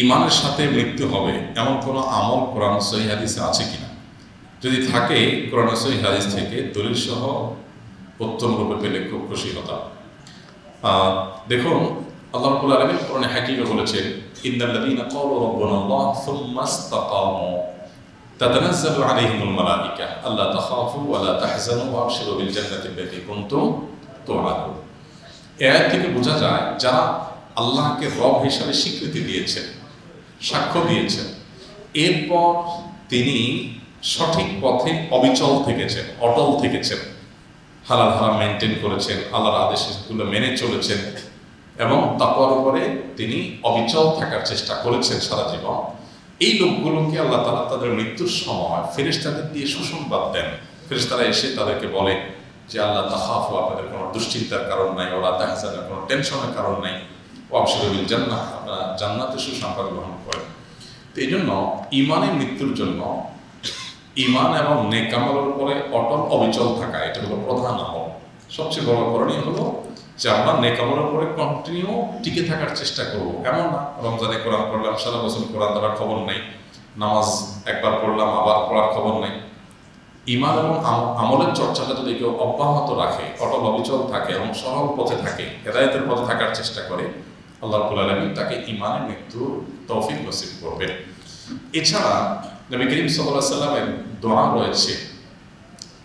ইমানের সাথে মৃত্যু হবে এমন কোনো আমল কোরআন সহি হাদিসে আছে কিনা? যদি থাকে, কোরআন সহি হাদিস থেকে দলিল সহ উত্তম রূপে পেলে খুব খুশি হতাম। দেখুন, আল্লাহ রাব্বুল আলামিন কোরআনে হাকিমে বলেছেন ইন্নাল্লাযীনা ক্বালু রাব্বুনাল্লাহ সুম্মা ইসতাকামু। তাতানাজ্জালু আলাইহিমুল মালায়েকা আল্লা তাখাফু ওয়া লা তাহজানু ওয়া আবশিরু বিল জান্নাতি আল্লাতী কুনতুম তুআদুন এই আয়াত থেকে বোঝা যায়, যারা আল্লাহকে রব হিসাবে স্বীকৃতি দিয়েছেন সাক্ষ্য দিয়েছেন। এরপর তিনি সঠিক পথে অবিচল থেকেছেন, অটল থেকেছেন। হালাল হারাম মেনটেন করেছেন, আল্লাহর আদেশগুলো মেনে চলেছেন এবং তারপর উপরে তিনি অবিচল থাকার চেষ্টা করেছেন সারা জীবন। এই লোকগুলোকে আল্লাহ তালা তাদের মৃত্যুর সময় ফেরেশতাদের দিয়ে সুসংবাদ দেন। ফেরেশতারা এসে তাদেরকে বলে যে, আল্লাহ তাহাফ আপনাদের কোনো দুশ্চিন্তার কারণ নাই, ওরা তাহাজানের কোনো টেনশনের কারণ নাই। ও আবসরবিল জান্নাত আপনারা জান্নাতে সুসংবাদ গ্রহণ করেন তো এই জন্য ইমানের মৃত্যুর জন্য ইমান এবং নেকামলের উপরে অটল অবিচল থাকা, এটা হলো প্রধান আমল। সবচেয়ে বড় করণীয় হলো যে আমরা নেকামলের উপরে কন্টিনিউ টিকে থাকার চেষ্টা করব। এমন না, রমজানে কোরআন পড়লাম, সারা বছর কোরআন ধরার খবর নেই, নামাজ একবার পড়লাম, আবার পড়ার খবর নেই। ইমান এবং আম- আমলের চর্চাটা যদি কেউ অব্যাহত রাখে, অটল অবিচল থাকে এবং সরল পথে থাকে, হেদায়তের পথে থাকার চেষ্টা করে আল্লাহ রবুল আলমী তাকে ইমানের মৃত্যুর তৌফিক নসিব করবেন। এছাড়া নবী করিম সাল্লাহ সাল্লামের দোয়া রয়েছে,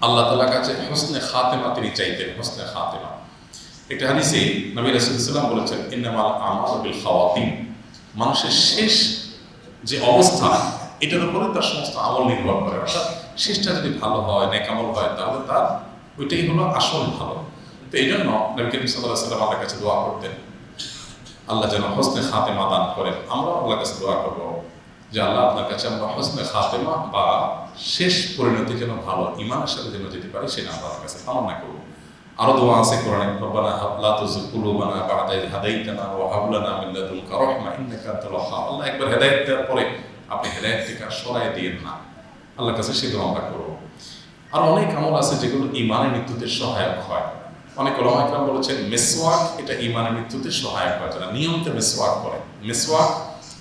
আল্লাহ তালার কাছে হোসনে খাতেমা তিনি চাইতেন, হোসনে খাতেমা। একটা হাদিসে নবী রাসুলাম বলেছেন, ইন্নামাল আমার বিল খাওয়াতিন মানুষের শেষ যে অবস্থা, এটার উপরে তার সমস্ত আমল নির্ভর করে। অর্থাৎ শেষটা যদি ভালো হয় নেকামল হয়, তাহলে তার ওইটাই হলো আসল ভালো। তো এই জন্য নবী করিম সাল্লাহ সাল্লাম আল্লাহর কাছে দোয়া করতেন। আল্লাহ যেন হোসনে খাতেমা দান করেন। আমরা আল্লাহ কাছে দোয়া করব যে আল্লাহ আপনার কাছে আমরা হোসনে খাতেমা বা শেষ পরিণতি যেন ভালো ইমানের সাথে যেন যেতে পারি, সেটা আল্লাহর কাছে কামনা করব। আরও দোয়া আছে কোরআনে, রব্বানা হাবলা তুযু কুলুবানা বা'দা ইয হাদাইতানা ওয়া হাব লানা মিন লাদুনকা রাহমা ইন্নাকা আনতাল ওয়াহ্হাব। আল্লাহ একবার হেদায়েত দেওয়ার পরে আপনি হেদায়েত থেকে সরাই দিয়েন না। আল্লাহর কাছে সে দোয়া আমরা করব। আর অনেক আমল আছে যেগুলো ইমানের মৃত্যুতে সহায়ক হয়। অনেক ওলামা ইকরাম বলেছেন, মেসওয়াক এটা ইমানের মৃত্যুতে সহায়ক হয়। যারা নিয়মিত মেসওয়াক করে, মেসওয়াক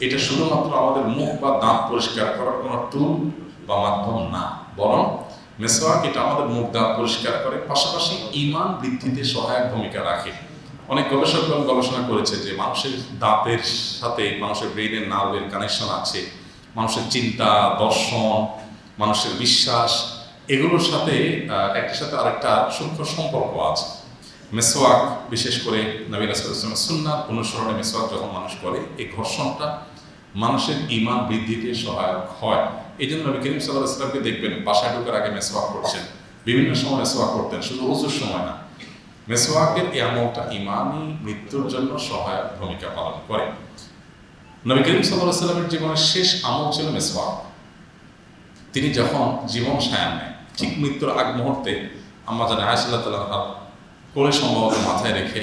এটা শুধুমাত্র আমাদের মুখ বা দাঁত পরিষ্কার করার কোনো টুল বা মাধ্যম না, বরং মেসওয়াক এটা আমাদের মুখ, দাঁত পরিষ্কার করে, পাশাপাশি ইমান বৃদ্ধিতে সহায়ক ভূমিকা রাখে। অনেক গবেষকগণ গবেষণা করেছে যে মানুষের দাঁতের সাথে মানুষের ব্রেইনের নার্ভের কানেকশন আছে, মানুষের চিন্তা, দর্শন, মানুষের বিশ্বাস, এগুলোর সাথে একটার সাথে আরেকটা সূক্ষ্ম সম্পর্ক আছে। মেসোয়াক, বিশেষ করে নবী রাসুলের সুন্নার অনুসরণে মেসোয়াক যখন মানুষ করে, এই ঘর্ষণটা মানুষের ইমান বৃদ্ধিতে সহায়ক হয়। এই জন্য নবী করিম সাল্লাহ ইসলামকে দেখবেন, বাসায় ঢোকার আগে মেসোয়াক করছেন। বিভিন্ন সময় মেসোয়াক করতেন, শুধু উজুর সময় না। মেসোয়াকের এই আমলটা ইমানই মৃত্যুর জন্য সহায়ক ভূমিকা পালন করে। নবী করিম সাল্লাহ সাল্লামের জীবনের শেষ আমল ছিল মেসোয়াক। তিনি যখন জীবন সায়ান নেয় ঠিক মৃত্যুর আগ মুহূর্তে আম্মা জানে আয়সাল্লাহ তাল্লাহ কোলে সম্ভবত মাথায় রেখে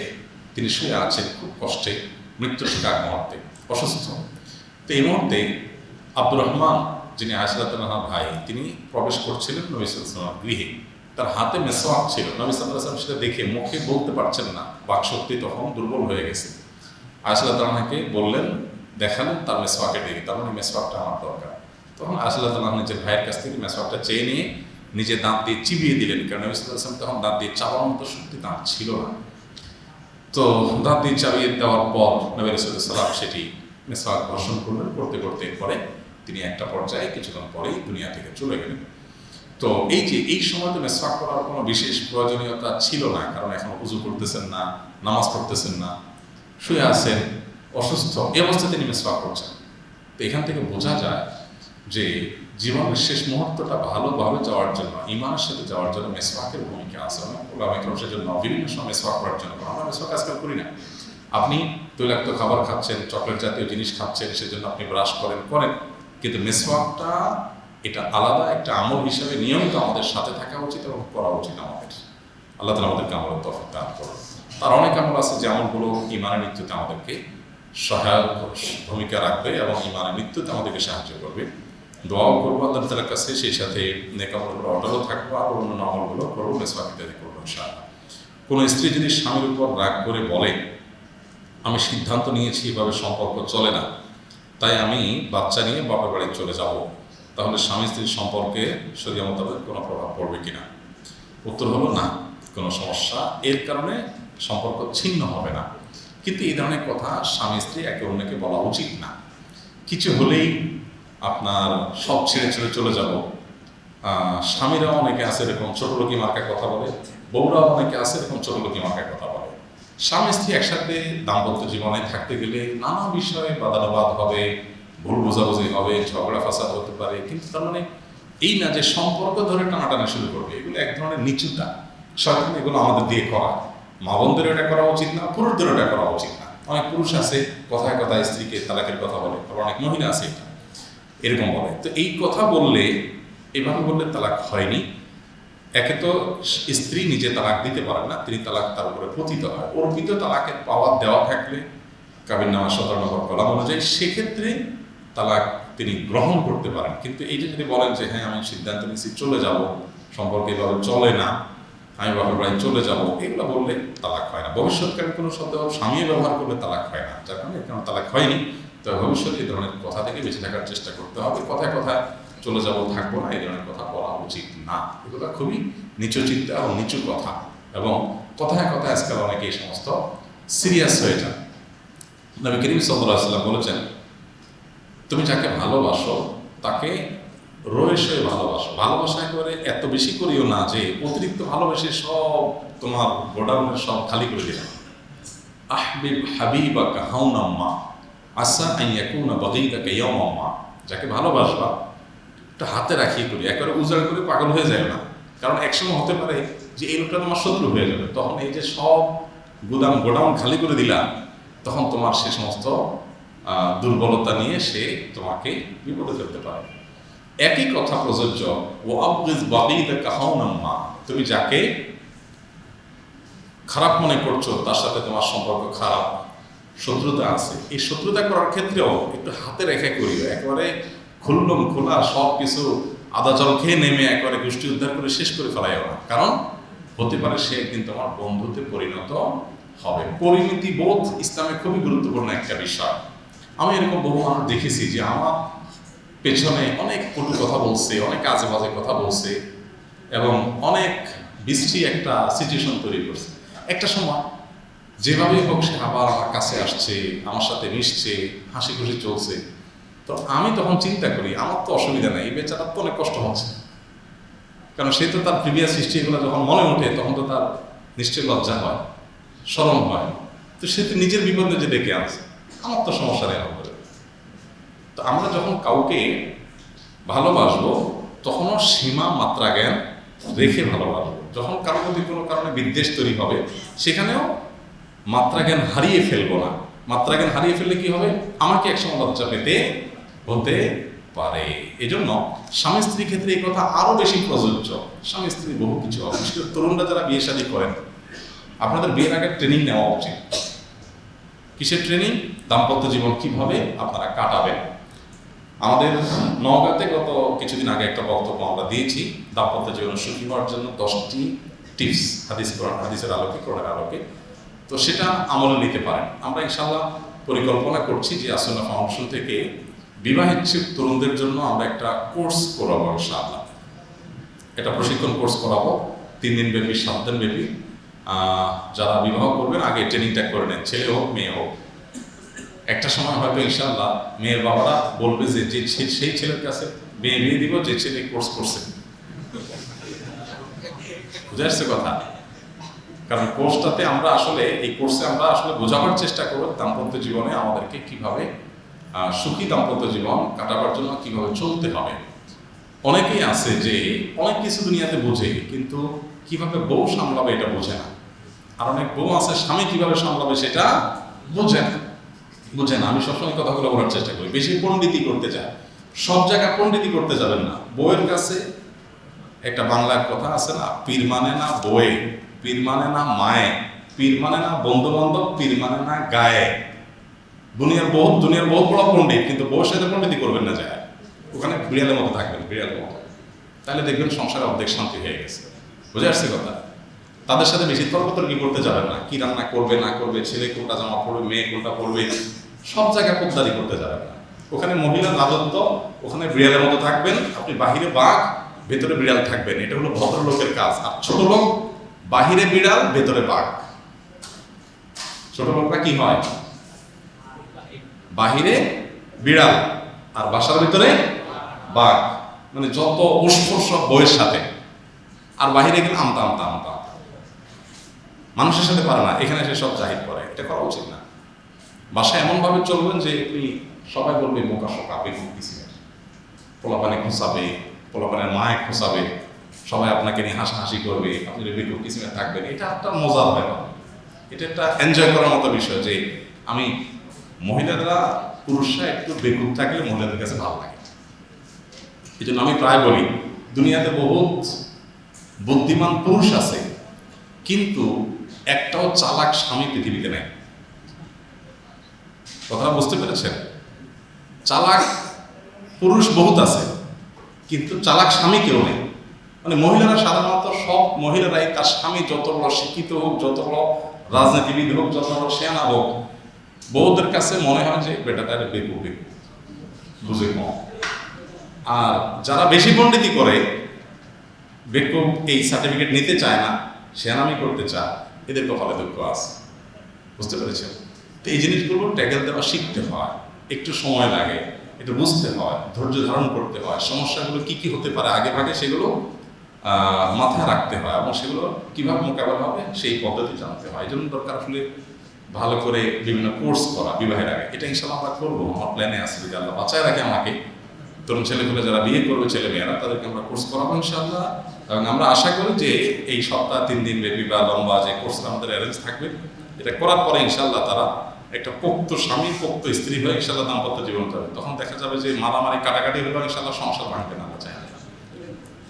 তিনি শুয়ে আছেন খুব কষ্টে মৃত্যু আগ মুহূর্তে, অসুস্থ। তো এই মুহূর্তে আব্দুর রহমান, যিনি আয়সাল্লাহ তাল্লাহ ভাই, তিনি প্রবেশ করছিলেন নবী গৃহে। তার হাতে মেসোয়াক ছিল। নবী সেটা দেখে মুখে বলতে পারছেন না, বাকশক্তি তখন দুর্বল হয়ে গেছে। আয়সাল্লাহ তাল্লাহকে বললেন, দেখালেন তার মেসোয়াকে দেখে তার মানে মেসোয়াকটা আমার দরকার। তখন আসাল্লাহ তাল্লাহ নিজের ভাইয়ের কাছ থেকে মেসওয়াকটা চেয়ে নিয়ে নিজে দাঁত দিয়ে চিবিয়ে দিলেন কারণ ওয়াসাল্লাম তখন দাঁত দিয়ে চাওয়ার মতো শক্তি দাঁত ছিল না। তো দাঁত দিয়ে চাবিয়ে দেওয়ার পর নবী সাল্লাম সেটি মেসওয়াক ঘর্ষণ করলেন। করতে করতে পরে তিনি একটা পর্যায়ে কিছুক্ষণ পরেই দুনিয়া থেকে চলে গেলেন। তো এই যে, এই সময় তো মেসওয়াক করার কোনো বিশেষ প্রয়োজনীয়তা ছিল না, কারণ এখন উজু করতেছেন না, নামাজ পড়তেছেন না, শুয়ে আছেন, অসুস্থ, এই অবস্থায় তিনি মেসওয়াক করছেন। তো এখান থেকে বোঝা যায় যে জীবনের শেষ মুহূর্তটা ভালোভাবে যাওয়ার জন্য, ইমানের সাথে যাওয়ার জন্য মেসওয়াকের ভূমিকা আছে। অনেক ওলামা ইকরাম সেজন্য বিভিন্ন সময় মেসওয়াক করার জন্য আমরা মেসওয়াক আজকাল করি না। আপনি তৈলাক্ত খাবার খাচ্ছেন, চকলেট জাতীয় জিনিস খাচ্ছেন, সেজন্য আপনি ব্রাশ করেন করেন। কিন্তু মেসওয়াকটা এটা আলাদা একটা আমল হিসেবে নিয়মিত আমাদের সাথে থাকা উচিত এবং করা উচিত আমাদের। আল্লাহ তালা আমাদেরকে আমলের তফিক দান করুন। তার অনেক আমল আছে যে আমলগুলো ইমানের মৃত্যুতে আমাদেরকে সহায়ক ভূমিকা রাখবে এবং ইমানের মৃত্যুতে আমাদেরকে সাহায্য করবে। দোয়াও করব, আল্লাহ তালার কাছে সেই সাথে উপর অর্ডারও থাকব, আর অন্য আমলগুলো করব, মেসওয়াক ইত্যাদি করব, ইনশাআল্লাহ। কোনো স্ত্রী যদি স্বামীর উপর রাগ করে বলে, আমি সিদ্ধান্ত নিয়েছি, এভাবে সম্পর্ক চলে না, তাই আমি বাচ্চা নিয়ে বাপের বাড়ি চলে যাব, তাহলে স্বামী স্ত্রীর সম্পর্কে শরীর মোতাবেক কোনো প্রভাব পড়বে কিনা? উত্তর হলো না, কোনো সমস্যা। এর কারণে সম্পর্ক ছিন্ন হবে না। কিন্তু এই ধরনের কথা স্বামী স্ত্রী একে অন্যকে বলা উচিত না। কিছু হলেই আপনার সব ছেড়ে ছেড়ে চলে যাব। স্বামীরাও অনেকে আছে এরকম ছোট লোকি মার্কায় কথা বলে, বউরাও অনেকে আছে এরকম ছোট লোকি মার্কায় কথা বলে। স্বামী স্ত্রী একসাথে দাম্পত্য জীবনে থাকতে গেলে নানা বিষয়ে বাদানুবাদ হবে, ভুল বোঝাবুঝি হবে, ঝগড়া ফাসাদ হতে পারে, কিন্তু তার মানে এই না যে সম্পর্ক ধরে টানাটানি শুরু করবে, এগুলো এক ধরনের নিচুতা। শয়তান এগুলো আমাদের দিয়ে করা। মা বোনদের এটা করা উচিত না, পুরুষদের এটা করা উচিত না। অনেক পুরুষ আছে, কথায় কথায় স্ত্রীকে তালাকের কথা বলে, আবার অনেক মহিলা আছে এটা। এরকম বলে তো এই কথা বললে, এভাবে বললে তালাক হয়নি। একে তো স্ত্রী নিজে তালাক দিতে পারে না, তিনি তালাক তার উপরে পতিত হয়। অর্পিত তালাকের পাওয়ার দেওয়া থাকলে, কাবির নামা সতেরো নম্বর কলাম অনুযায়ী সেক্ষেত্রে তালাক তিনি গ্রহণ করতে পারেন। কিন্তু এই যে যদি বলেন যে হ্যাঁ আমি সিদ্ধান্ত নিচ্ছি চলে যাব। সম্পর্কে এভাবে চলে না। আমি বাবার বাড়ি চলে যাব। এগুলো বললে তালাক হয় না। ভবিষ্যৎকালে কোনো শব্দ স্বামী ব্যবহার করলে তালাক হয় না। যার কারণে তালাক হয়নি। তো ভবিষ্যতে এই ধরনের কথা থেকে বেঁচে থাকার চেষ্টা করতে হবে। কথায় কথায় চলে যাব, থাকব না, এই ধরনের কথা বলা উচিত না। এগুলো খুবই নিচু চিন্তা এবং নিচু কথা এবং কথায় কথায় আজকাল অনেকে এই সমস্ত সিরিয়াস হয়ে যান। নবী করিম সাল্লাম বলেছেন, তুমি যাকে ভালোবাসো, তাকে রয়েসে ভালোবাসো। ভালোবাসা একেবারে এত বেশি করিও না যে অতিরিক্ত ভালোবেসে সব তোমার গোডাউনের সব খালি করে দিলাম আহবিব হাবিবা কাহাউনাম্মা আসা আইয়াকুনা বগিদাকে ইয়ামাম্মা যাকে ভালোবাসবা একটু হাতে রাখিয়ে করি। একেবারে উজাড় করে পাগল হয়ে যায় না। কারণ একসময় হতে পারে যে এই লোকটা তোমার শত্রু হয়ে যাবে। তখন এই যে সব গুদাম গোডাউন খালি করে দিলাম তখন তোমার সে সমস্ত দুর্বলতা নিয়ে সে তোমাকে বিপদে ফেলতে পারে। একই কথা প্রযোজ্য ও আবগিজ বাগিদা কাহাউনাম্মা তুমি যাকে খারাপ মনে করছ, তার সাথে তোমার সম্পর্ক খারাপ। শত্রুতা আছে। এই শত্রুতা করার ক্ষেত্রেও একটু হাতে রেখে করিও। একেবারে খুললম, খোলা, সব কিছু আদা জল খেয়ে নেমে একবারে গোষ্ঠী উদ্ধার করে শেষ করে ফেলাই না। কারণ হতে পারে সে একদিন তোমার বন্ধুতে পরিণত হবে। পরিণতি বোধ ইসলামে খুবই গুরুত্বপূর্ণ একটা বিষয়। আমি এরকম বহু মানুষ দেখেছি যে আমার পেছনে অনেক কটু কথা বলছে, অনেক আজে বাজে কথা বলছে এবং অনেক বৃষ্টি একটা সিচুয়েশন তৈরি করছে। একটা সময় যেভাবে হোক সে আবার আমার কাছে আসছে, আমার সাথে মিশছে, হাসি খুশি চলছে। তো আমি তখন চিন্তা করি, আমার তো অসুবিধা নেই, এই বেচারার তো অনেক কষ্ট হচ্ছে। কারণ সে তো তার প্রিভিয়াস হিস্ট্রি এগুলো যখন মনে ওঠে, তখন তো তার নিশ্চয়ই লজ্জা হয় সরম হয়। তো সে তো নিজের বিপদ নিজে ডেকে আনছে, আমার তো সমস্যা নেই আমার তো আমরা যখন কাউকে ভালোবাসবো তখনও সীমা, মাত্রা, জ্ঞান রেখে ভালোবাসবো। যখন কারোর প্রতি কোনো কারণে বিদ্বেষ তৈরি হবে, সেখানেও মাত্রা জ্ঞান হারিয়ে ফেলব না। মাত্রা জ্ঞান হারিয়ে ফেললে কি হবে? আমাকে একসময় লজ্জা পেতে হতে পারে। এজন্য স্বামী স্ত্রীর ক্ষেত্রে এই কথা আরও বেশি প্রযোজ্য। স্বামী স্ত্রী বহু কিছু বিশেষ তরুণরা যারা বিয়ে শাদী করেন, আপনাদের বিয়ের আগে ট্রেনিং নেওয়া উচিত। কিসের ট্রেনিং দাম্পত্য জীবন কীভাবে আপনারা কাটাবেন? আমাদের নওগাঁতে গত কিছুদিন আগে একটা বক্তব্য আমরা দিয়েছি, দাম্পত্য জীবন সুখী হওয়ার জন্য দশটি টিপস হাদিস হাদিসের আলোকে, কোরআনের আলোকে। তো সেটা আমলে নিতে পারেন। আমরা ইনশাল্লাহ পরিকল্পনা করছি যে আসনা ফাউন্ডেশন থেকে বিবাহিচ্ছিক তরুণদের জন্য আমরা একটা কোর্স করাবো ইনশাআল্লাহ। এটা প্রশিক্ষণ কোর্স করাবো, তিন দিন ব্যাপী, সাত দিন ব্যাপী। যারা বিবাহ করবেন, আগে ট্রেনিংটা করে নেন, ছেলে হোক, মেয়ে হোক। একটা সময় হয়তো ইনশাল্লাহ মেয়ের বাবারা বলবে যে যে সেই ছেলের কাছে মেয়ে বিয়ে দিব, যে ছেলে কোর্স করছে। বুঝে আসছে কথা? কারণ কোর্সটাতে আমরা আসলে, এই কোর্সে আমরা আসলে বোঝাবার চেষ্টা করব দাম্পত্য জীবনে আমাদেরকে কীভাবে সুখী দাম্পত্য জীবন কাটাবার জন্য কীভাবে চলতে হবে। অনেকেই আছে যে অনেক কিছু দুনিয়াতে বোঝে, কিন্তু কীভাবে বউ সামলাবে এটা বোঝে না। আর অনেক বউ আছে, স্বামী কীভাবে সামলাবে সেটা বোঝে না। বুঝেন আমি সবসময় কথাগুলো বলার চেষ্টা করি। বেশি পণ্ডিতি করতে চাই সব জায়গায় পণ্ডিতি করতে যাবেন না। বইয়ের কাছে একটা বাংলার কথা আছে না, পীর মানে না বয়ে পীর মানে না মায়ে, পীর মানে না বন্ধু বান্ধব পীর মানে না গায়ে। দুনিয়ার বহুত দুনিয়ার বহুত বড় পণ্ডিত, কিন্তু বউয়ের সাথে পণ্ডিতি করবেন না যায়। ওখানে বিড়ালের মতো থাকবেন, বিড়ালের মতো। তাহলে দেখবেন সংসারে অর্ধেক শান্তি হয়ে গেছে। বুঝে আসছে কথা? তাদের সাথে বেশি তর্কতর্কি করতে যাবেন না। কি রান্না করবে, না করবে, ছেলে কোনটা জামা পড়বে মেয়ে কোনটা পড়বে সব জায়গায় পোদ্দারি করতে যাবেন না। ওখানে মহিলা রাজত্ব, ওখানে বিড়ালের মতো থাকবেন, আপনি বাহিরে বাঘ, ভেতরে বিড়াল থাকবেন। এটা হলো ভদ্রলোকের কাজ। আর ছোট লোক বাহিরে বিড়াল, ভেতরে বাঘ। ছোট লোকরা কি হয়? বাহিরে বিড়াল আর বাসার ভিতরে বাঘ। মানে যত উস্ফোর সব বইয়ের সাথে। আর বাহিরে গেলে আমতা আমতা আমতা। মানুষের সাথে পারে না। এখানে এসে সব জাহির করে। এটা করা উচিত না। বাসায় এমনভাবে চলবেন যে আপনি সবাই বলবে বোকা শোকা বেগুন পোলাপানে খোঁচাবে পোলাপানের মায়ে খোঁচাবে সবাই আপনাকে নিয়ে হাসাহাসি করবে, আপনি বেগুন কিসিমে থাকবেন, এটা একটা মজার ব্যাপার এটা একটা এনজয় করার মতো বিষয় যে আমি মহিলারা, পুরুষরা একটু বেকুব থাকলে মহিলাদের কাছে ভালো লাগে। এই জন্য আমি প্রায় বলি, দুনিয়াতে বহুত বুদ্ধিমান পুরুষ আছে, কিন্তু একটাও চালাক স্বামী পৃথিবীতে নেই। কথাটা বুঝতে পেরেছেন? চালাক পুরুষ বহুত আছে, কিন্তু চালাক স্বামী কেউ নেই। মানে মহিলারা সাধারণত সব মহিলারাই তার স্বামী যত বড় শিক্ষিত হোক, যত বড় রাজনীতিবিদ হোক, যত বড় সেনা হোক বউদের কাছে মনে হয় যে বেটাটা বেকু বেকু বুঝে কম আর যারা বেশি পণ্ডিতি করে বেকু এই সার্টিফিকেট নিতে চায় না সেনামি করতে চায়, এদের কপালে দুঃখ আছে। বুঝতে পেরেছেন? তো এই জিনিসগুলো ট্যাগেল দেওয়া শিখতে হয়, একটু সময় লাগে, একটু বুঝতে হয়, ধৈর্য ধারণ করতে হয়। সমস্যাগুলো কি কি হতে পারে, আগে ভাগে সেগুলো মাথায় রাখতে হয় এবং সেগুলো কীভাবে মোকাবেলা হবে সেই পদ্ধতি জানতে হয়। এই জন্য দরকার আসলে ভালো করে বিভিন্ন কোর্স করা বিবাহের আগে। এটা ইনশাল্লাহ আমরা করব, আমার প্ল্যানে আছে যদি আল্লাহ বাঁচায় রাখে আমাকে। তরুণ ছেলেগুলো যারা বিয়ে করবে ছেলে মেয়েরা তাদেরকে আমরা কোর্স করাবো ইনশাল্লাহ এবং আমরা আশা করি যে এই সপ্তাহ তিন দিন ব্যাপী বা লম্বা যে কোর্সটা আমাদের অ্যারেঞ্জ থাকবে, এটা করার পরে ইনশাল্লাহ তারা একটা পোক্ত স্বামী, পোক্ত স্ত্রী হয়ে ইনশাল্লাহ দাম্পত্য জীবন করবে তখন দেখা যাবে যে মারামারি, কাটাকাটি হলো ইনশাল্লাহ সংসার ভাঙবে না।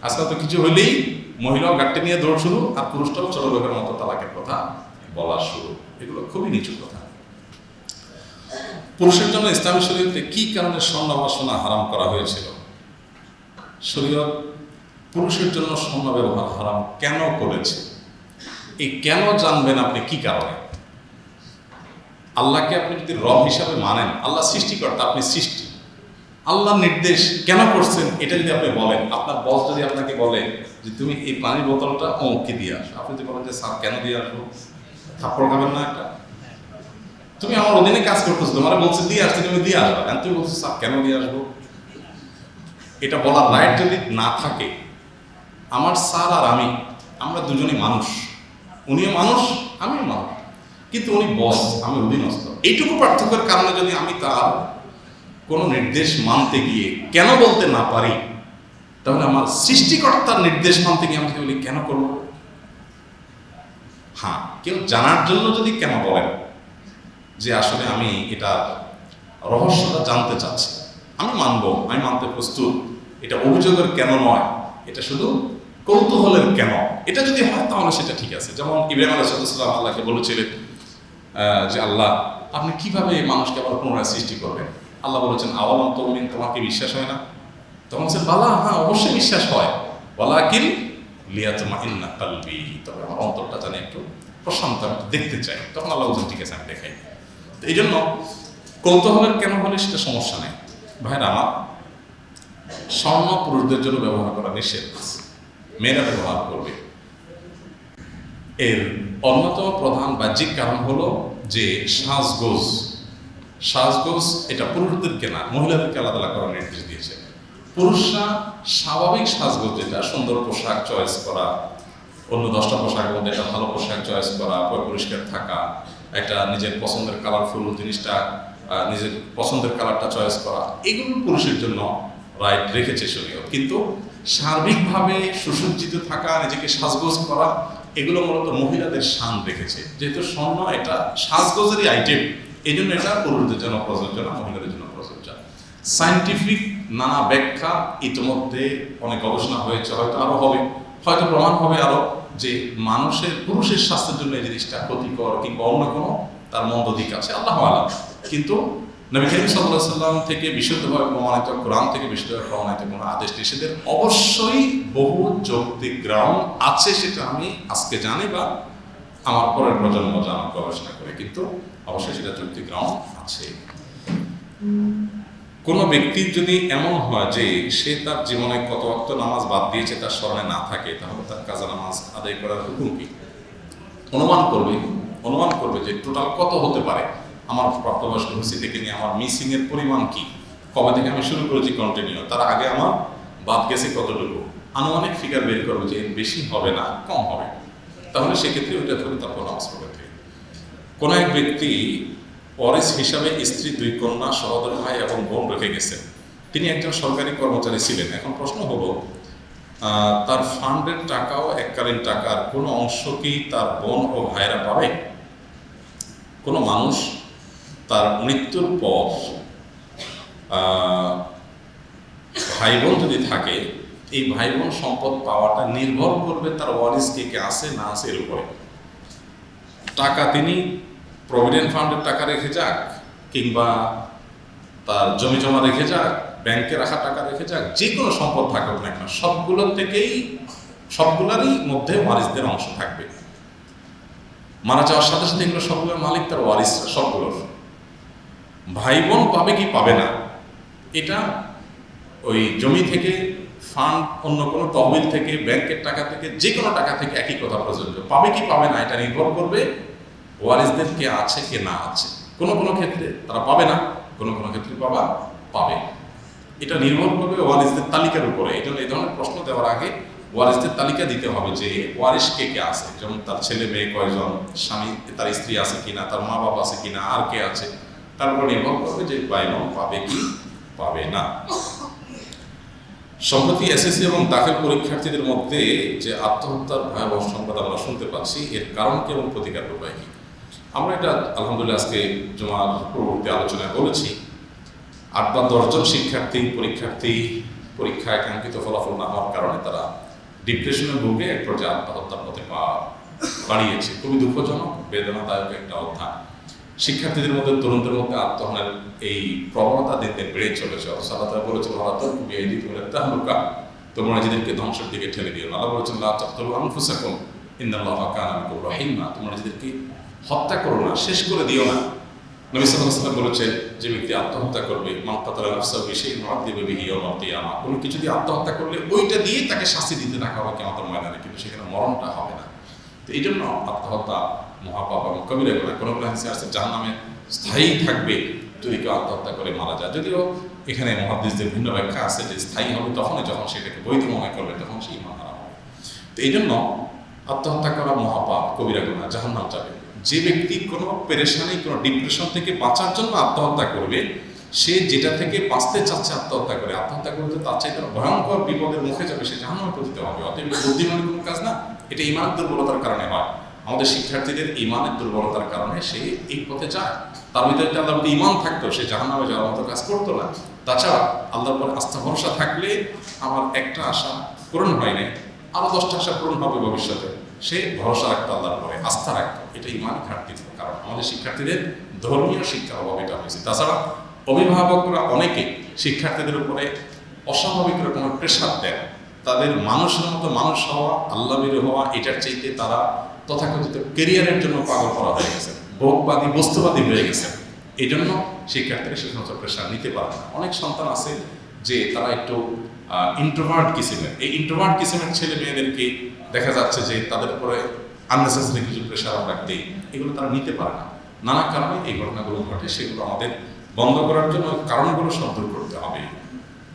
আজকাল তো কিছু হইলেই মহিলাও গাড়িতে নিয়ে দৌড় শুরু আর পুরুষটাও চলো লোকের মতো তালাকের কথা বলা শুরু। এগুলো খুবই নিচু কথা। পুরুষের জন্য ইসলামী শরীয়তে কি কারণে স্বর্ণ বা সোনা হারাম করা হয়েছিল? শরীয়ত পুরুষের জন্য স্বর্ণ ব্যবহার হারাম কেন করেছে? এই কেন জানবেন আপনি কি কারণে? আল্লাহকে আপনি যদি রব হিসাবে মানেন, আল্লাহ সৃষ্টিকর্তা, আপনি সৃষ্টি। আল্লাহ নির্দেশ কেন করছেন, এটা যদি আপনি বলেন, আপনার বস যদি আপনাকে বলে যে তুমি এই পানির বোতলটা অমুককে দিয়ে আসো, আপনি যদি বলেন যে, স্যার, কেন দিয়ে আসব? থাপ্পড় খাবেন না একটা। তুমি আমার অধীনে কাজ করতেছো, তোমার বলছে, দিয়ে আসতে তুমি দিয়ে আসবে আর তুমি বলছো, স্যার, কেন দিয়ে আসব? এটা বলার রাইট যদি না থাকে, আমার স্যার আর আমি, আমরা দুজনই মানুষ। উনিও মানুষ, আমিও মানুষ। কিন্তু উনি বস আমি অধীনস্থ। এইটুকু পার্থক্যের কারণে যদি আমি তার কোনো নির্দেশ মানতে গিয়ে কেন বলতে না পারি, তাহলে আমার সৃষ্টিকর্তার নির্দেশ মানতে গিয়ে আমাকে বলি, কেন করব? হ্যাঁ কেউ জানার জন্য যদি কেন বলেন যে আসলে আমি এটা রহস্যটা জানতে চাচ্ছি, আমি মানবো, আমি মানতে প্রস্তুত, এটা অভিযোগের কেন নয়, এটা শুধু কৌতূহলের কেন? এটা যদি হয় তাহলে সেটা ঠিক আছে। যেমন ইব্রাহিম আলাইসাল্লাম আল্লাহকে বলেছিলেন যে আল্লাহ, আপনি কীভাবে মানুষকে আবার পুনরায় সৃষ্টি করবেন? আল্লাহ বলেছেন, আওয়ালাম তমিন, তোমাকে বিশ্বাস হয় না? তখন সে বালা হ্যাঁ অবশ্যই বিশ্বাস হয়। বলা কিল লিয়াতমা ইন্না কালবি। তবে আমার অন্তরটা জানি একটু প্রশান্ত, আমি দেখতে চাই। তখন আল্লাহ বলছেন, ঠিক আছে, আমি দেখাই। তো এই জন্য কৌতূহলের কেন হলে সেটা সমস্যা নেই। ভাইরা, আমার স্বর্ণ পুরুষদের জন্য ব্যবহার করা নিষেধ। মেয়েরা ব্যবহার করবে। এর অন্যতম প্রধান বাহ্যিক কারণ হলো যে সাজগোজ সাজগোজ, এটা পুরুষদেরকে না, মহিলাদেরকে আলাদা আলাদা করার নির্দেশ দিয়েছে। পুরুষরা স্বাভাবিক সাজগোজ, যেটা সুন্দর পোশাক চয়েস করা, অন্য দশটা পোশাকের মধ্যে একটা ভালো পোশাক চয়েস করা পরিষ্কার থাকা, একটা নিজের পছন্দের কালারফুল জিনিসটা নিজের পছন্দের কালারটা চয়েস করা, এগুলো পুরুষের জন্য রাইট রেখেছে শরীয় কিন্তু সার্বিকভাবে সুসজ্জিত থাকা, নিজেকে সাজগোজ করা, এগুলো মূলত মহিলাদের শান রেখেছে। যেহেতু স্বর্ণ এটা সাজগোজেরই আইটেম এই জন্য এটা পুরুষদের জন্য প্রযোজ্য না, মহিলাদের জন্য প্রযোজ্য। সায়েন্টিফিক নানা ব্যাখ্যা ইতিমধ্যে অনেক গবেষণা হয়েছে, হয়তো আরও হবে। হয়তো প্রমাণ হবে আরও যে মানুষের, পুরুষের স্বাস্থ্যের জন্য এই জিনিসটা ক্ষতিকর কিংবা অন্য কোনো তার মন্দ দিক আছে। আল্লাহ আলাম। কিন্তু নবী করিম সাল্লাহ সাল্লাম থেকে বিশুদ্ধভাবে প্রমাণিত, কোরআন থেকে বিশুদ্ধভাবে প্রমাণিত কোনো আদেশ নিষেধের অবশ্যই বহু যৌক্তিক গ্রাউন্ড আছে সেটা আমি আজকে জানি বা আমার পরের প্রজন্ম জানার গবেষণা করে, কিন্তু অবশ্যই সেটা যৌক্তিক গ্রাউন্ড আছে। কোনো ব্যক্তির যদি এমন হয় যে সে তার জীবনে কত অক্ত নামাজ বাদ দিয়েছে, তার স্মরণে না থাকে, তাহলে তার কাজা নামাজ আদায় করার হুকুম কি? অনুমান করবে অনুমান করবে যে টোটাল কত হতে পারে? আমার প্রাপ্তবয়স্ক হয়েছে থেকে নিয়ে আমার মিসিং এর পরিমাণ কি? কবে থেকে আমি শুরু করেছি কন্টিনিউ তার আগে আমার বাদ গেছে কতটুকু? আনুমানিক ফিগার বের করব যে বেশি হবে না, কম হবে। তাহলে সেক্ষেত্রে ওইটা ধরে তারপর নামাজ পড়বে কোনো এক ব্যক্তি ওয়ারিস হিসাবে স্ত্রী দুই কন্যা সহোদর ভাই এবং বোন রেখে গেছেন। তিনি একজন সরকারি কর্মচারী ছিলেন। এখন প্রশ্ন হলো তার ফান্ডের টাকাও এককালীন টাকার। কোনো অংশ কি তার বোন ও ভাইরা পাবে? কোনো মানুষ তার মৃত্যুর পর ভাই বোন যদি থাকে এই ভাই বোন সম্পদ পাওয়াটা নির্ভর করবে তার ওয়ারিস কে কে আছে, না আছে এর উপরে। টাকা তিনি প্রভিডেন্ট ফান্ডের টাকা রেখে যাক, কিংবা তার জমি জমা রেখে যাক ব্যাংকে রাখা টাকা রেখে যাক যে কোনো সম্পদ থাকুক না কেন সবগুলোর থেকেই, সবগুলোরই মধ্যে ওয়ারিসদের অংশ থাকবে। মারা যাওয়ার সাথে সাথে এগুলো সবগুলোর মালিক তার ওয়ারিসরা সবগুলোর। ভাই বোন পাবে কি পাবে না, এটা ওই জমি থেকে ফান্ড অন্য কোনো তহবিল থেকে, ব্যাংকের টাকা থেকে, যে কোনো টাকা থেকে একই কথা প্রযোজ্য। পাবে কি পাবে না এটা নির্ভর করবে ওয়ারিসদের কে আছে কে না আছে। কোনো কোনো ক্ষেত্রে তারা পাবে না, কোনো কোনো ক্ষেত্রে পাবা পাবে। এটা নির্ভর করবে ওয়ারিসদের তালিকার উপরে। এটা এই ধরনের প্রশ্ন দেওয়ার আগে ওয়ারিসদের তালিকা দিতে হবে যে ওয়ারিস কে কে আছে। যেমন তার ছেলে মেয়ে কয়জন, স্বামী, তার স্ত্রী আছে কিনা, তার মা বাবা আছে কিনা, আর কে আছে। তার উপর নির্ভর করবে যে বাইন পাবে কি পাবে না। সম্প্রতি এসএসসি এবং দাখিল পরীক্ষার্থীদের মধ্যে যে আত্মহত্যার ভয়াবহ সংবাদ আমরা শুনতে পাচ্ছি, এর কারণ কি এবং প্রতিকার উপায় কি? আমরা এটা আলহামদুলিল্লাহ আজকে জমার পূর্ববর্তী আলোচনায় বলেছি। আট বা দশজন শিক্ষার্থী, পরীক্ষার্থী পরীক্ষায় কাঙ্ক্ষিত ফলাফল না হওয়ার কারণে তারা ডিপ্রেশনে ভুগে এক পর্যায়ে আত্মহত্যার পথে পা বাড়িয়েছে। খুবই দুঃখজনক, বেদনাদায়ক একটা অধ্যায়। শিক্ষার্থীদের মধ্যে তরুণদের মধ্যে আত্মহনের এই প্রবণতা দিন দিন বেড়ে চলেছে। তাআলা বলেছেন আল্লাহ তো তাহলুকা। তোমরা নিজেদেরকে ধ্বংসের দিকে ঠেলে দিও। আল্লাহ বলেছেন আনফুসাকুম তোমরা নিজেদেরকে হত্যা করো না, শেষ করে দিও না। নবী বলেছেন, যে ব্যক্তি আত্মহত্যা করবে, মান কাতালা নাফসাহু বিশাইইন মুআদ্দিবু বিহি ইয়াওমাল কিয়ামা। কোনো কিছু দিয়ে আত্মহত্যা করলে ওইটা দিয়ে তাকে শাস্তি দিতে থাকা হবে কিয়ামতের ময়দানে, কিন্তু সেখানে মরণটা হবে না। তো এই জন্য আত্মহত্যা মহাপাপ এবং কবিরা গুণা কোনো কোনো হাদিসে আছে যার নামে স্থায়ী থাকবে, যদি কেউ আত্মহত্যা করে মারা যায়। যদিও এখানে মহাদিসদের ভিন্ন ব্যাখ্যা আছে যে স্থায়ী হবে তখনই যখন সেটাকে বৈধ মনে করবে, তখন সেই ইমান হারা হবে তো এই জন্য আত্মহত্যা করা মহাপাপ, কবিরা গুণা জাহান্নাম যাবে। যে ব্যক্তি কোনো পেরেশানি, কোনো ডিপ্রেশন থেকে বাঁচার জন্য আত্মহত্যা করবে, সে যেটা থেকে বাঁচতে চাচ্ছে আত্মহত্যা করে, আত্মহত্যা করতে তার চাইতে ভয়ঙ্কর বিপদের মুখে যাবে, সে জাহান্নামে পতিত হবে। অতএব বুদ্ধিমানের কোনো কাজ না, এটা ইমান দুর্বলতার কারণে হয়। আমাদের শিক্ষার্থীদের ইমানের দুর্বলতার কারণে সে এই পথে যায়। তার ভিতরে যদি আল্লাহর প্রতি ইমান থাকতো, সে জাহান্নামে যাওয়ার মতো কাজ করতো না। তাছাড়া আল্লাহর পর আস্থা, ভরসা থাকলে আমার একটা আশা পূরণ হয় নাই, আরও দশটা আশা পূরণ হবে ভবিষ্যতে। সে ভরসা রাখতো আল্লাহর পরে আস্থা রাখতো। এটা ইমান ঘাটতির কারণ আমাদের শিক্ষার্থীদের ধর্মীয় শিক্ষার অভাব এটা হয়েছে। তাছাড়া অভিভাবকরা অনেকে শিক্ষার্থীদের উপরে অস্বাভাবিক রকমের প্রেশার দেন। তাদের মানুষের মতো মানুষ হওয়া আল্লাহ হওয়া, এটার চাইতে তারা তথাকথিত কেরিয়ারের জন্য পাগল করা হয়ে গেছে, ভোগবাদী, বস্তুবাদী হয়ে গেছে। এই জন্য শিক্ষার্থীরা সে সমস্ত প্রেশার নিতে পারে না। অনেক সন্তান আছে যে তারা একটু ইন্ট্রোভার্ট কিসিমের। এই ইন্ট্রোভার্ট কিসিমের ছেলে মেয়েদেরকে দেখা যাচ্ছে যে তাদের উপরে আননেসেসারি কিছু প্রেশার আমরা দিই। এগুলো তারা নিতে পারে না। নানা কারণে এই ঘটনাগুলো ঘটে, সেগুলো আমাদের বন্ধ করার জন্য কারণগুলো সব দূর করতে হবে।